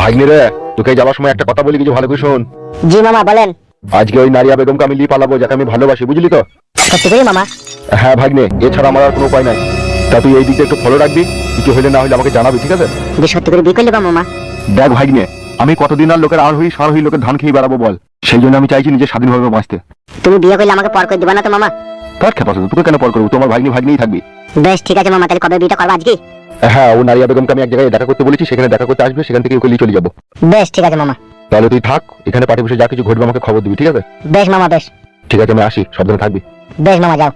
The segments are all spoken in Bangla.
ভাগ্নে রে তোকে যাওয়ার সময় একটা কথা বলি কিছু ভালো করে শোন। জি মামা বলেন। আজকে ওই নারিয়া বেগমকে আমি পালাবো যাকে আমি ভালোবাসি বুঝলি তো? সত্যি করে মামা? হ্যাঁ ভাগ্নে এছাড়া আমার আর কোনো উপায় নাই। তা তুই এই দিকটা একটু ফলো রাখবি কিছু হলে না হলে আমাকে জানাবি ঠিক আছে? যে সত্যি করে বিয়ে করলে বা মামা? দেখ ভাগ্নে আমি কতদিন আর লোকের আর হই সার হই লোকের ধান খেয়ে বেড়াবো বল। সেই জন্য আমি চাইছি নিজে স্বাধীনভাবে বাঁচতে। তুমি বিয়ে করলে আমাকে পর করে দিবা না তো মামা? তার খেপা তোকে কেন পর করব? তোমার ভাগ্নি ভাগ্নেই থাকবি। বেশ ঠিক আছে মামা তাহলে কবে বিয়েটা করব আজকে? হ্যাঁ ও নারিয়া বেগমকে আমি এক জায়গায় দেখা করতে বলেছি সেখানে দেখা করতে আসবে সেখান থেকে ওকে নিয়ে চলে যাব। বেশ ঠিক আছে মামা। তাহলে তুই থাক এখানে পাঠে বসে যা কিছু ঘটবে আমাকে খবর দিবি ঠিক আছে? বেশ মামা বেশ। ঠিক আছে আমি আসি সাবধানে থাকবি। বেশ মামা যাও।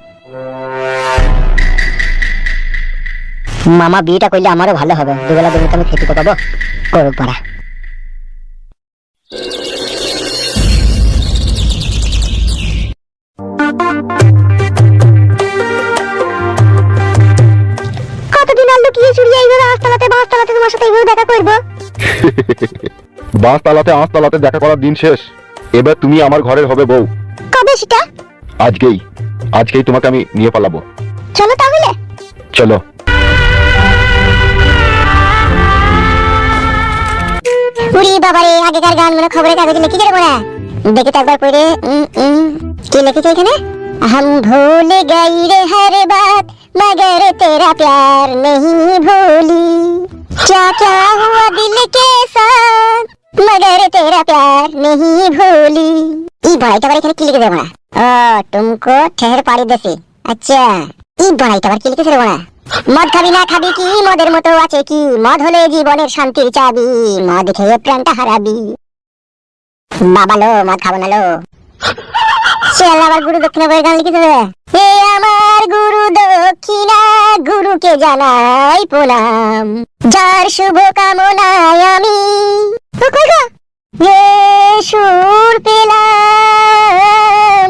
মামা বিয়েটা করলে আমারও ভালো হবে। দুবেলা দুবেলা আমি খেতে পাবো। করুক পারা এইভাবে আস্তালাতে বাস্তালাতে তোমার সাথে এইভাবে দেখা করবো বাস তালাতে আঁশ তালাতে দেখা করার দিন শেষ এবার তুমি আমার ঘরের হবে বউ কবে সেটা আজকেই আজকেই তোমাকে আমি নিয়ে পালাবো চলো তাহলে চলো উরি বাবারে আগেকার গান মানে খবরের কাগজে লিখে যাবো না দেখে তো একবার পড়ে উম, উম, কি লিখেছে এখানে हम भूल गई रे हर बात मगर तेरा प्यार नहीं भूली क्या क्या हुआ दिल के साथ मगर तेरा प्यार नहीं भूली এই বড়াইটা আবার এখানে কি লিখে দেবো না ও তুমকো ঠেহের পাড়ি দেশে আচ্ছা এই বড়াইটা আবার কি লিখেছে দেবো না মদ খাবি না খাবি কি মদের মতো আছে কি মদ হলে জীবনের শান্তির চাবি মদ খেয়ে প্রাণটা হারাবি বাবা লো মদ খাবো না লো চল আবার গুরু দক্ষিণা বইয়ের গান লিখেছে হে আমার গুরু দক্ষিণা গুরুকে জানাই প্রণাম। যার শুভ আমি সুর পেলাম।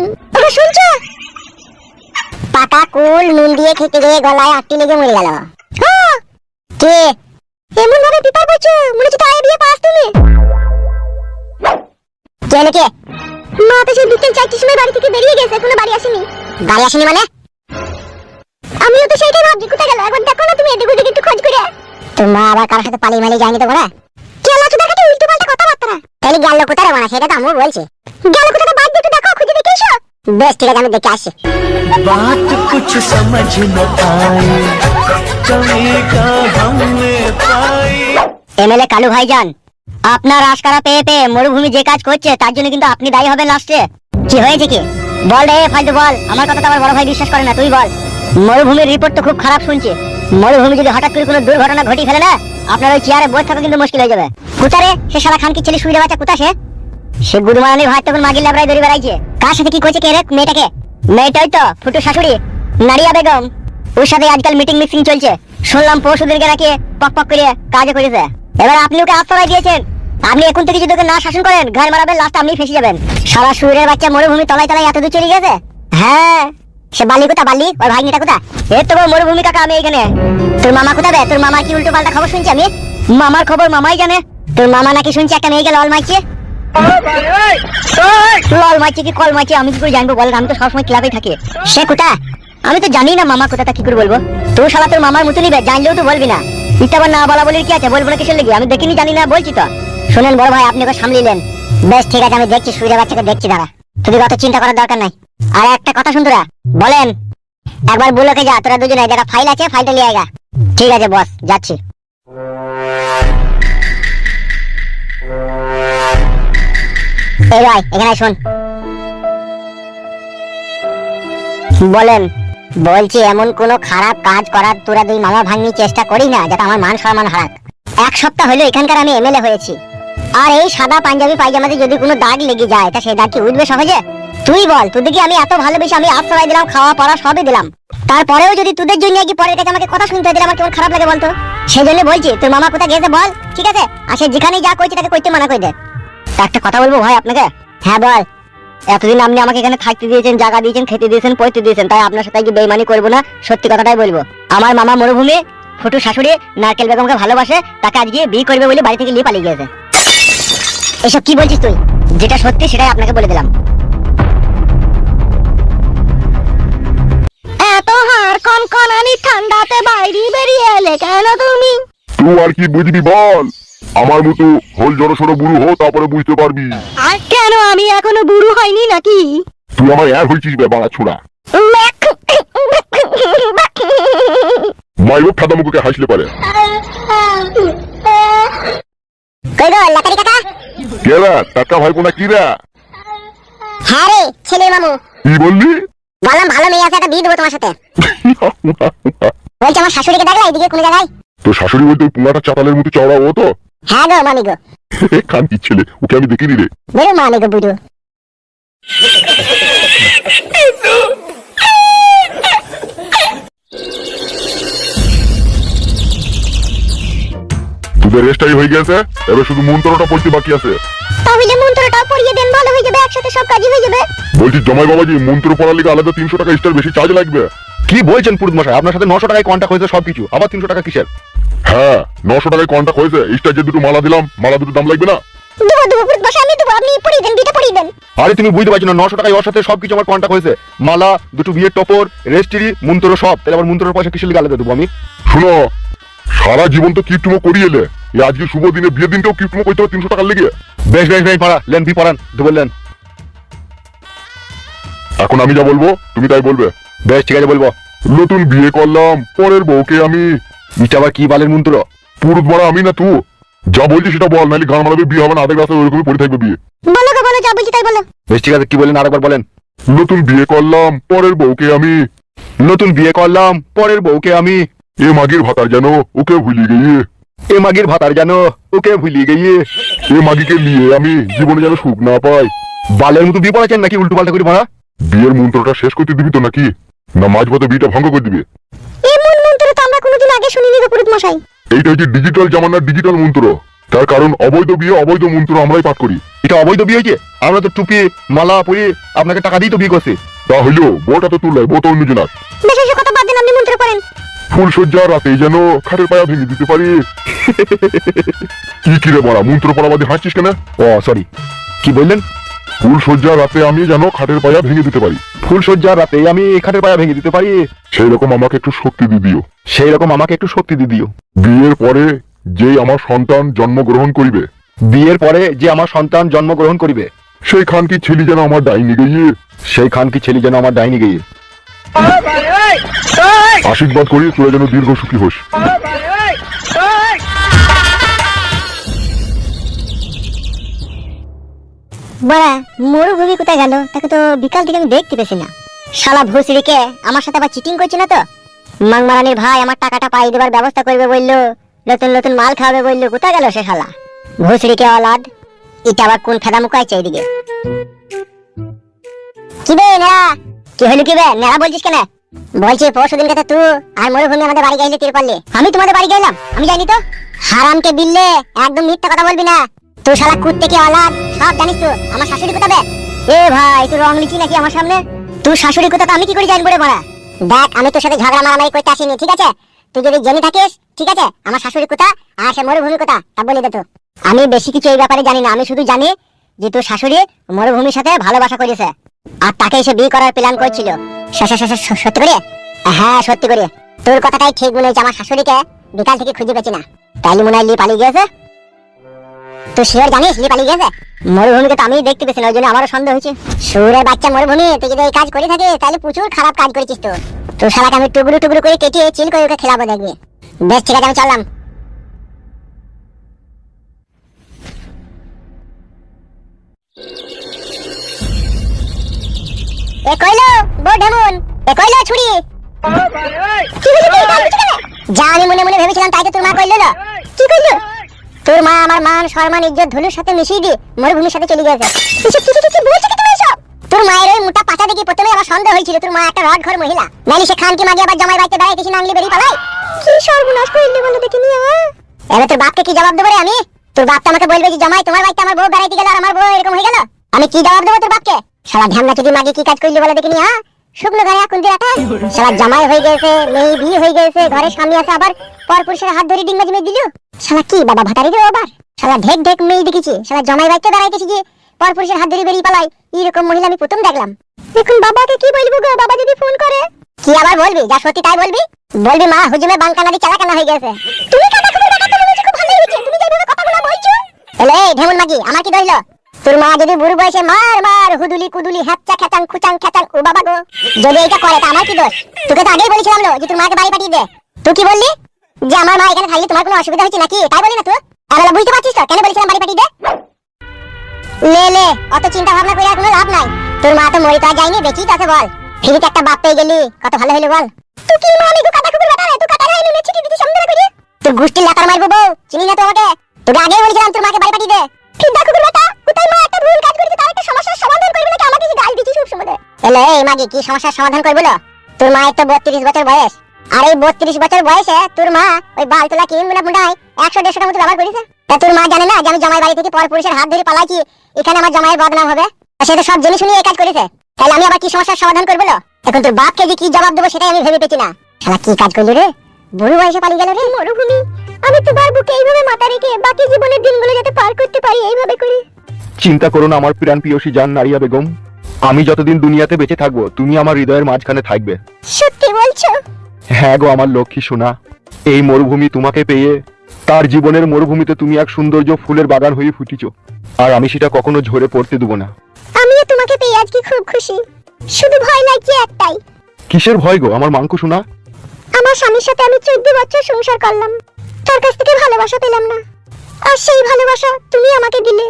পাকা কুল নুন দিয়ে খেতে গিয়ে গলায় আটটি লেগে মরে গেল। কে? এমন ভাবে বলছো মনে হচ্ছে তাই বিয়ে পাস তুমি। কে নাকি মা তো সেই বিকেল চারটির সময় বাড়ি থেকে বেরিয়ে গেছে, এখনও বাড়ি আসেনি। বাড়ি আসেনি মানে? আমিও তো সেইটাই ভাবছি কোথায় গেল একবার দেখো না তুমি এদিক ওদিক একটু খোঁজ করে তোর মা আবার কারোর সাথে পালিয়ে মালিয়ে যায়নি তো বড়া কেন তো দেখাতে উল্টো পাল্টা কথাবার্তা তাহলে গেল কোথায় রে সেটা তো আমিও বলছি গেল কোথায় বাদ দিয়ে একটু দেখো খুঁজে দেখে এসো বেশ ঠিক আছে আমি দেখে আসছি बात कुछ समझ न आए कमी का हमने पाई এমএলএ কালু ভাইজান আপনার আশকারা পেয়ে পেয়ে মরুভূমি যে কাজ করছে তার জন্য কিন্তু আপনি দায়ী হবেন লাস্টে কি হয়েছে কি বল রে ফালতু বল আমার কথা তো আমার বড় ভাই বিশ্বাস করে না তুই বল মরুভূমির রিপোর্ট তো খুব খারাপ শুনছি। মরুভূমি যদি হঠাৎ করে কোনো দুর্ঘটনা ঘটি ফেলে না, আপনার ওই চেয়ারে বসে থাকা কিন্তু মুশকিল হয়ে যাবে। কুতারে সে সারা খানকি ছেলে সুবিধা বাচ্চা কুতা সে? সে গুদমারানির ভাই তখন মাগির ল্যাবরায় দড়ি বেড়াইছে। কার সাথে কি করেছে কে রে? মেয়েটাকে? মেয়েটাই তো, ফুটু শাশুড়ি, নারিয়া বেগম। ওর সাথে আজকাল মিটিং মিক্সিং চলছে। শুনলাম পরশু দিনকে নাকি পক পক করে কাজে করেছে। এবার আপনি ওকে আশ্রয় দিয়েছেন। আপনি এখন থেকে যদি ওকে না শাসন করেন ঘর মারাবেন লাস্ট আপনি ফেসে যাবেন। সারা সুরের বাচ্চা মরুভূমি তলায় তলায় এত দূর চলে গেছে? হ্যাঁ। সে বালি কোথা বালি? ওর ভাগ্নিটা কোথা এ তো মরুভূমি কাকা, আমি এখানে তোর মামা কোথা বে? তোর মামার কি উল্টো পাল্টা খবর শুনছি আমি? মামার খবর মামাই জানে। তোর মামা নাকি শুনছি একটা মেয়েকে লল মাইছে লল মাইছে কি, কল মাইছে আমি কি করে জানব বলেন আমি তো সবসময় ক্লাবেই থাকি। সে কোথা আমি তো জানি না মামা কোথাটা কি করে বলব। তোর শালা তোর মামার মতো নিবে জানলেও তো বলবি না। আবার না বলা বলির কি আছে? বলব না কিসের লেগে? আমি দেখিনি, জানি না, বলছি তো। শোনেন বড় ভাই, আপনি ওকে সামলিলেন বেশ, ঠিক আছে, আমি দেখছি সূর্য বাচ্চাকে দেখছি, দাঁড়া। তোদের অত চিন্তা করার দরকার নাই। আর একটা কথা শুনতোরা বলেন। একবার বুলোকে যা, তোরা দুজনে, যেটা ফাইল আছে ফাইলটা নিয়ে আয়গা ঠিক আছে বস যাচ্ছি। এই ভাই, এখানে শোন। বলেন, বলছি, এমন কোন খারাপ কাজ করার তোরা দুই মামা ভাঙনি চেষ্টা করি না, যাতে আমার মান সম্মান হারাক। এক সপ্তাহ হলো এখানকার আমি এমএলএ হয়েছি। আর এই সাদা পাঞ্জাবি পায়জামাতে যদি কোনো দাগ লেগে যায়, তা সেই দাগ কি উঠবে সহজে? তুই বল তোদেরকে আমি এত ভালোবেসে আমি আশ্রয় দিলাম, খাওয়া, পড়া সবই দিলাম? তারপরেও যদি তোদের জন্য কি পরের কাছে আমাকে কথা শুনতে হয় আমার কেমন খারাপ লাগে বলতো? সেই জন্য বলছি, তোর মামা কোথায় গেছে বল, ঠিক আছে? আর সে যেখানেই যা করছে, তাকে করতে মানা করে দে। একটা কথা বলব ভাই আপনাকে? হ্যাঁ বল। এতদিন আপনি আমাকে এখানে থাকতে দিয়েছেন জায়গা দিয়েছেন, খেতে দিয়েছেন, পড়তে দিয়েছেন, তাই আপনার সাথে কি বেইমানি করব না, সত্যি কথাটাই বলব। আমার মামা মরুভূমি, ফুটু শাশুড়ি, নারকেল বেগমকে ভালোবাসে, তাকে আজকে বিয়ে করবে বলে বাড়ি থেকে নিয়ে পালিয়ে গেছে এসব কি বলছিস তুই? যেটা সত্যি সেটাই আপনাকে বলে দিলাম। এত হার কনকনানি ঠান্ডাতে বাইরে বেরিয়ে এলে কেন তুমি? তুই আর কি বুঝবি বল? আমার মতো হোল জড়ো সড়ো বুড়ো হো তারপরে বুঝতে পারবি। আর কেন আমি এখনও বুড়ো হয়নি নাকি? তুই আমার আর হয়েছিস বে বাড়া ছোড়া। মাইব ফাদা মুখকে হাসলে পারে। কই গো লাকারি কাকা? কে রে? টাকা ভাই কোনা কি রে? হ্যাঁ ছেলে মামু। কি বললি? বললাম ভালো মেয়ে আছে একটা বিয়ে দেবো তোমার সাথে। বলছি আমার শাশুড়িকে দেখলা এদিকে কোনো জায়গায়? তো শাশুড়ি বলতে পুঙ্গাটা চাতালের মতো চওড়া ও তো? হ্যাঁ গো মামি গো কান্তি ছেলে ওকে আমি দেখিনি রে। বেরো মামি গো বুড়ো হয়ে গেছে এবার শুধু মন্ত্রটা পড়তে বাকি আছে। তাহলে মন্ত্রটা পড়িয়ে দেন ভালো হয়ে যাবে একসাথে সব কাজই হয়ে যাবে। বলছি জমাই বাবাজি মন্ত্র পড়ার লিগে আলাদা তিনশো টাকা স্টার বেশি চার্জ লাগবে। কি বলছেন পুরুত মশাই? আপনার সাথে নশো টাকায় কন্ট্যাক্ট হয়েছে সবকিছু আবার তিনশো টাকা কিসের? হ্যাঁ নশো টাকায় কন্ট্যাক্ট হয়েছে স্টার যে দুটো মালা দিলাম মালা দুটো দাম লাগবে না? আরে তুমি বুঝতে পারছ না নশো টাকায় ওর সাথে সবকিছু আমার কন্ট্যাক্ট হয়েছে। মালা দুটো বিয়ের টপর রেজিস্ট্রি মন্ত্র সব। তাহলে আবার মন্ত্রের পয়সা কিসের লিগে আলাদা দেবো আমি? শুনো সারা জীবন তো কিপটুমো করিয়ে এলে। এই আজকে শুভ দিনে বিয়ের দিনটাও কিপটুমো করতে হবে তিনশো টাকার লেগে। বেশ বেশ বেশ পাড়া লেন বি পড়ান তো বললেন এখন আমি যা বলব তুমি তাই বলবে? বেশ ঠিক আছে বলব। নতুন বিয়ে করলাম পরের বউকে আমি। এটা আবার কি বালের মন্ত্র? পুরুত মারা আমি না তু। যা বলছি সেটা বল নাহলে গান মারাবে বিয়ে হবে না আধেক রাস্তায় ওইরকমই পড়ে থাকবে বিয়ে। বলো গো বলো যা বলছি তাই বলো। বেশ ঠিক আছে কি বলেন আরেকবার বলেন। নতুন বিয়ে করলাম পরের বউকে আমি। নতুন বিয়ে করলাম পরের বউকে আমি। এ মাগির ভাতার জানো ওকে ভুলি গিয়ে এ মাগির ভাতার জানো ওকে ভুলি গিয়ে এ মাগিকে নিয়ে আমি জীবনে যেন সুখ না পাই। বালের মতো বিয়ে পড়াচ্ছেন নাকি উল্টো পাল্টা করে মারা বিয়ের মন্ত্রটা শেষ করতে দিবি তো নাকি? না মাঝ পথে বিয়েটা ভঙ্গ করে দিবি। এমন মন্ত্র তো আমরা কোনোদিন আগে শুনিনি গো পুরুত মশাই। এইটা হচ্ছে ডিজিটাল জামানার ডিজিটাল মন্ত্র। তার কারণ অবৈধ বিয়ে অবৈধ মন্ত্র আমরাই পাঠ করি। এটা অবৈধ বিয়ে হয়েছে? আমরা তো টুপি মালা পরি আপনাকে টাকা দিয়ে তো বিয়ে করছি। তা হইল বউটা তো তুললে বউ তো অন্যজনার বেশ কথা বাদ দেন আপনি মন্ত্র পড়েন। ফুল সজ্জা রাতে যেন খাটের পায়া ভেঙে দিতে পারি। কি কি রে বড়া মন্ত্র পড়া বাদে হাসছিস কেন? ও সরি কি বললেন? ফুল সজ্জা রাতে আমি যেন খাটের পায়া ভেঙে দিতে পারি। ফুল সজ্জা রাতে আমি খাটের পায়া ভেঙে দিতে পারি। সেই রকম আমাকে একটু শক্তি দিয়ে দিও। সেই রকম আমাকে একটু শক্তি দিয়ে দিও। বিয়ের পরে যে আমার সন্তান জন্মগ্রহণ করিবে। বিয়ের পরে যে আমার সন্তান জন্মগ্রহণ করিবে। সেই খান কি ছেলে যেন আমার ডাইনি গিয়ে সেই খান কি ছেলে যেন আমার ডাইনি গিয়ে আশীর্বাদ করি তোরা যেন দীর্ঘ সুখী হোস। কোথায় গেল? তাকে তো বিকাল থেকে আমি দেখতে পেছি না। শালা আমার সাথে আবার চিটিং করছে না তো? মাংমারানির ভাই, আমার টাকাটা পাই দেবার ব্যবস্থা করবে বলল, নতুন নতুন মাল খাওয়াবে বলল, কোথায় গেল সে শালা? ভুসড়িকে অলাদ এটা আবার কোন ফেদা মুকাইছে কি বে কি হলো কি বে নেড়া বলছিস কেন? বলছি, পরশু দিন কথা তুই আর মরুভূমি আমাদের বাড়ি গাইলে তীর পারলে আমি তোমাদের বাড়ি গেলাম? আমি যাইনি তো? হারামকে বিললে একদম মিথ্যা কথা বলবি না। তুই শালা কুত্তে কি অলাদ? সব জানিস তো। আমার শাশুড়ি কোথাবে এ ভাই, তুই রং লিচি নাকি আমার সামনে? তুই শাশুড়ি কোথা আমি কি করে জানব রে মারা? দেখ, আমি তোর সাথে ঝগড়া মারামারি করতে আসিনি, ঠিক আছে? তুই যদি জেনে থাকিস, ঠিক আছে? আমার শাশুড়ি কোথা আর সে মরুভূমি কোথা, তা বলে দে তো। আমি বেশি কিছু এই ব্যাপারে জানি না, আমি শুধু জানি যে তোর শাশুড়ি মরুভূমির সাথে ভালোবাসা করেছে। আর তাকে এসে বিয়ে করার প্ল্যান করছিল। স- স- স- স- সত্যি করে? হ্যাঁ সত্যি করে। তোর কথাটাই ঠিক মনে হয়েছে আমার শাশুড়িকে? বিকাল থেকে খুঁজে পেছি না। তাইলে মনে হয় লি পালিয়ে গিয়েছে? তুই শিওর জানিস লি পালিয়ে গেছে মরুভূমিকে তো আমি দেখতে পেছি না, ওই জন্য আমারও সন্দেহ হয়েছে সুরের বাচ্চা মরুভূমি, তুই যদি এই কাজ করে থাকে তাহলে প্রচুর খারাপ কাজ করেছিস তো। তোর শালাকে আমি টুকরো টুকরো করে কেটে চিল করে ওকে খেলাবো দেখবি। বেশ, ঠিক আছে, আমি চললাম। তোর মা আমার মান, সম্মান, ইজ্জত ধুলুর সাথে মিশিয়ে দিয়ে মরুভূমির সাথে চলে গেছে তোর মায়ের ওই মোটা দেখে প্রথমে সন্দেহ হয়েছিল, তোর মা একটা রড ঘর মহিলা। নালি সে খান কি আবার জামাই বাড়িতে বেড়াইতেছি নাংলি বেরিয়ে পালাই। কি সর্বনাশ করলি বলে হ্যাঁ? এবার তোর বাপকে কি জবাব দেবো রে আমি? তোর বাপ তো আমাকে বলবে যে, জামাই, তোমার বাড়িতে আমার বউ বেড়াইতে গেল আমার বউ এরকম হয়ে গেল? আমি কি জবাব দেবো তোর বাপকে? সারা ঢ্যামনা যদি মাগি কি কাজ করলি বলে দেখিনি হ্যাঁ শুকনো গায়ে এখন রাখা। সারা জামাই হয়ে গেছে, মেয়ে বিয়ে হয়ে গেছে, ঘরে স্বামী আছে, আবার পরপুরুষের হাত ধরে ডিঙ্গা জিমে দিল। শালা কি বাবা ভাতারি রে আবার শালা ঢেক ঢেক মেয়ে দেখেছি, শালা জামাই বাড়িতে দাঁড়াইতেছি যে পরপুরুষের হাত ধরে বেরিয়ে পালাই এরকম মহিলা আমি প্রথম দেখলাম। এখন বাবাকে কি বলব গো, বাবা যদি ফোন করে। কি আবার বলবি, যা সত্যি তাই বলবি? বলবি মা, হুজুমে বাঙ্কানারি চালাকানা হয়ে গেছে। তুমি হচ্ছে খুব ভালোই হয়েছে তুমি যেভাবে কথাগুলো এলে ঢেমন মাগি, আমার কি ধরলো? তোর মা যদি বুড়ো বয়সে মার মার হুদুলি কুদুলি হ্যাপচা খেচাং খুচাং খেচাং ও বাবা গো। যদি এটা করে, তা আমার কি দোষ? তোকে তো আগেই বলেছিলাম লো যে তোর মাকে বাড়ি পাঠিয়ে দে। তুই কি বললি? যে আমার মা এখানে থাকলে তোমার কোনো অসুবিধা হচ্ছে নাকি? তাই বলি না তুই? এবার বুঝতে পারছিস তো? কেন বলেছিলাম বাড়ি পাঠিয়ে দে? লে লে অত চিন্তা ভাবনা করে কোনো লাভ নাই। তোর মা তো মরে তো আর যায়নি বেঁচেই তো আছে বল। ফিরিতে একটা বাপ পেয়ে গেলি, কত ভালো হইল বল। তুই কি মা আমি তো কাটা কুকুর বেটা তুই কাটা খাইলি ছিটি দিতে সামনে করে তোর গুষ্টির লাতার মারবো বউ চিনি না তো আমাকে? তোকে আগেই বলেছিলাম তোর মাকে বাড়ি পাঠিয়ে দে। ফিদা কুকুর বেটা। সমাধান করবে এখানে তোর বাপকে কি জবাব দেবো সেটাই আমি ভেবে পেছি না। কি কাজ করলি রে? পালিয়ে গেল রে। মরুভূমি। আমি তো পারব এইভাবে মাথা রেখে বাকি জীবনের দিনগুলো যাতে পার করতে পারি, এইভাবে করে। চিন্তা করো না আমার প্রাণ প্রিয়সী জান নারিয়া বেগম। আমি যতদিন দুনিয়াতে বেঁচে থাকব তুমি আমার হৃদয়ের মাঝখানে থাকবে। সত্যি বলছো? হ্যাঁ গো আমার লক্ষ্মী সোনা। এই মরুভূমি তোমাকে পেয়ে তার জীবনের মরুভূমিতে তুমি এক সৌন্দর্য ফুলের বাগান হয়ে ফুটিছ। আর আমি সেটা কখনো ঝরে পড়তে দেবো না। আমিও তোমাকে পেয়ে আজকে খুব খুশি। শুধু ভয় লাগছে একটাই। কিসের ভয় গো আমার মাংকু সোনা? আমার স্বামীর সাথে আমি চোদ্দ বছর সংসার করলাম। তার কাছ থেকে ভালোবাসা পেলাম না। আর সেই ভালোবাসা তুমি আমাকে দিলে।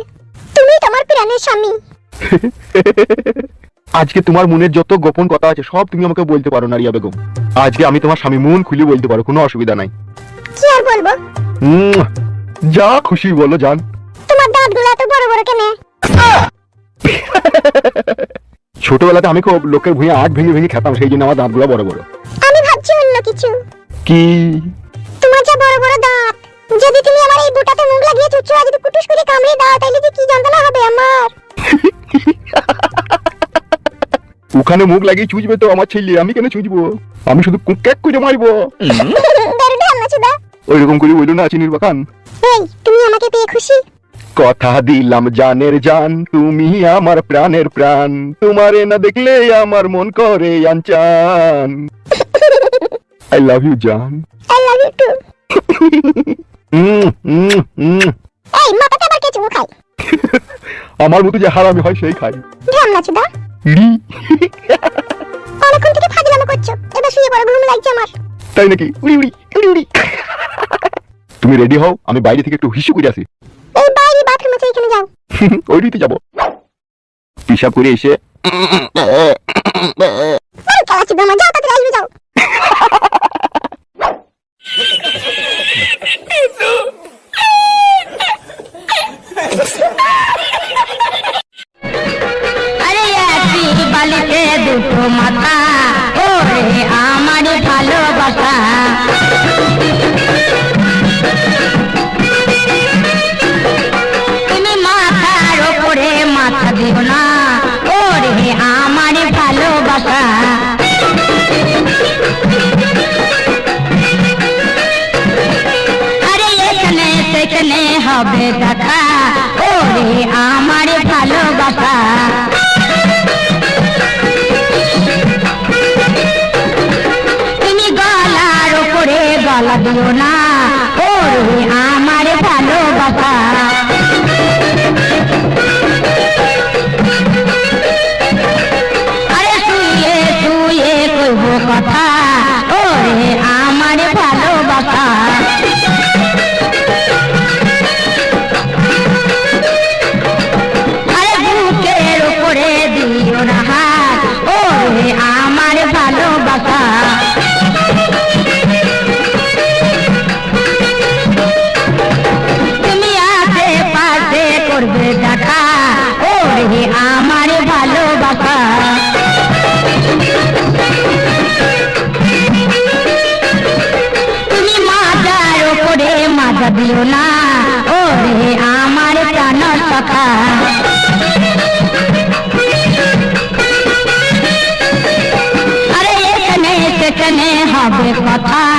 তুমি তোমার প্রাণের স্বামী। আজকে তোমার মনের যত গোপন কথা আছে সব তুমি আমাকে বলতে পারো নারিয়া বেগম। আজকে আমি তোমার স্বামী মন খুলে বলতে পারো কোনো অসুবিধা নাই। কি আর বলব? যা খুশি বলো জান তোমার দাঁতগুলো এত বড় বড় কেন? ছোটবেলাতে আমি খুব লোকের ভুঁয়ে আট ভেঙে ভেঙে খেতাম সেই জন্য আমার দাঁতগুলো বড় বড়। আমি ভাবছি অন্য কিছু। কি? তোমার যা বড় বড় দাঁত যদি তুমি আমার এই বুটাতে মুখ লাগিয়ে চুচু আর যদি কুটুস করে কামড়ে দাও তাহলে যে কি যন্ত্রণা হবে আমার? ওখানে মুখ লাগিয়ে চুজবে তো আমার ছেলে আমি কেন চুজবো আমি শুধু কুক্যাক করে মারবো। বেরোলে আমরা চুদা ওই রকম করে বলল না চিনির বাখান এই তুমি আমাকে পেয়ে খুশি? কথা দিলাম জানের জান তুমি আমার প্রাণের প্রাণ। তোমারে না দেখলে আমার মন করে আনচান। আই লাভ ইউ জান। I love you too. এই মাথাতে আবার কে চুমু খাই আমার মতো যে হারামি হয় সেই খাই ঢামনা চুদা। লি। অনেকক্ষণ থেকে ফাজলামো করছ। এবার শুয়ে পড়ো ঘুম লাগছে আমার। তাই নাকি? উড়ি উড়ি উড়ি উড়ি। তুমি রেডি হও? আমি বাইরে থেকে একটু হিসু করে আসি। এই বাইরে বাথরুম আছে এখানে যাও। ওইদিকে যাব। পিসাব করে এসে যাও তাড়াতাড়ি আসবে যাও। আরে একই বালিতে দুটো মাথা ওরে হবে কথা